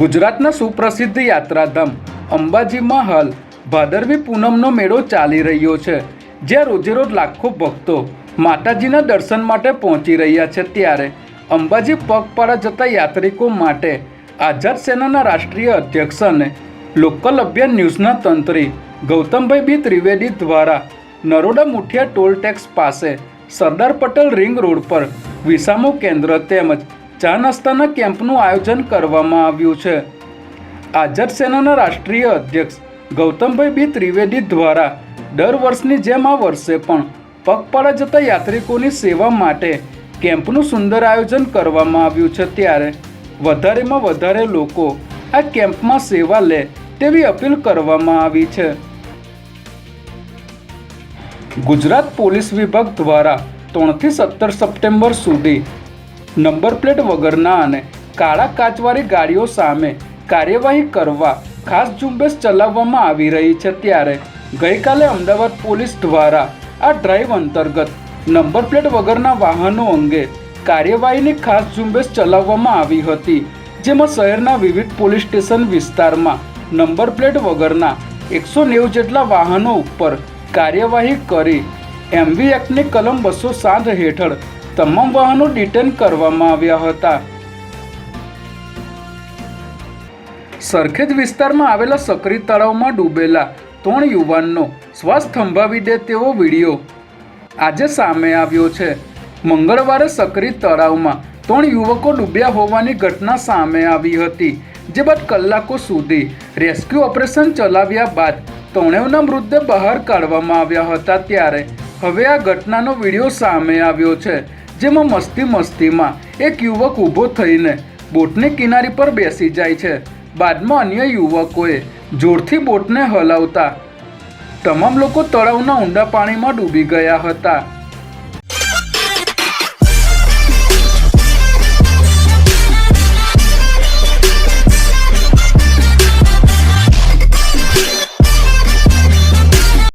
ગુજરાતના સુપ્રસિદ્ધ યાત્રાધામ અંબાજીમાં હાલ ભાદરવી પૂનમનો મેળો ચાલી રહ્યો છે, જ્યાં રોજેરોજ લાખો ભક્તો માતાજીના દર્શન માટે પહોંચી રહ્યા છે. ત્યારે અંબાજી પગપાળા જતા યાત્રિકો માટે આઝાદ સેનાના રાષ્ટ્રીય અધ્યક્ષ અને લોકલ અભિયાન ન્યૂઝના તંત્રી ગૌતમભાઈ બી ત્રિવેદી દ્વારા નરોડા મુઠિયા ટોલ ટેક્સ પાસે સરદાર પટેલ રિંગ રોડ પર વિસામો કેન્દ્ર તેમજ ચા નાસ્તાના કેમ્પનું આયોજન કરવામાં આવ્યું છે. આઝાદ સેનાના રાષ્ટ્રીય અધ્યક્ષ ગૌતમભાઈ બી ત્રિવેદી દ્વારા દર વર્ષની જેમ આ વર્ષે પણ પગપાળા જતા યાત્રિકોની સેવા માટે કેમ્પનું સુંદર આયોજન કરવામાં આવ્યું છે ત્યારે વધારેમાં વધારે લોકો આ કેમ્પમાં સેવા લે તેવી અપીલ કરવામાં આવી છે. ગુજરાત પોલીસ વિભાગ દ્વારા ત્રણથી સત્તર સપ્ટેમ્બર સુધી નંબર પ્લેટ વગરના અને કાળા કાચવાળી ગાડીઓ સામે કાર્યવાહી કરવા ખાસ ઝુંબેશ ચલાવવામાં આવી રહી છે ત્યારે ગઈકાલે અમદાવાદ પોલીસ દ્વારા આ ડ્રાઈવ અંતર્ગત નંબર પ્લેટ વગરના વાહનો અંગે કાર્યવાહીની ખાસ ઝુંબેશ ચલાવવામાં આવી હતી, જેમાં શહેરના વિવિધ પોલીસ સ્ટેશન વિસ્તારમાં નંબર પ્લેટ વગરના એકસો નેવું જેટલા વાહનો ઉપર કાર્યવાહી કરી એમવી એક્ટની કલમ બસો સાત હેઠળ તમામ વાહનો ડિટેન કરવામાં આવ્યા હતા. સરખેજ વિસ્તારમાં આવેલા સક્રી તળાવમાં ડૂબેલા ત્રણ યુવાનનો શ્વાસ થંભાવી દે તેવો વીડિયો આજે સામે આવ્યો છે. મંગળવારે સક્રી તળાવમાં ત્રણ યુવકો ડૂબ્યા હોવાની ઘટના સામે આવી હતી, જે બાદ કલાકો સુધી રેસ્ક્યુ ઓપરેશન ચલાવ્યા બાદ ત્રણેવના મૃતદેહ બહાર કાઢવામાં આવ્યા હતા ત્યારે. હવે આ ઘટનાનો વીડિયો સામે આવ્યો છે. જેમાં મસ્તી મસ્તીમાં એક યુવક ઊભો થઈને બોટની કિનારી પર બેસી જાય છે. બાદમાં અન્ય યુવકોએ જોરથી બોટને હલાવતા તમામ લોકો તળાવના ઊંડા પાણીમાં ડૂબી ગયા હતા.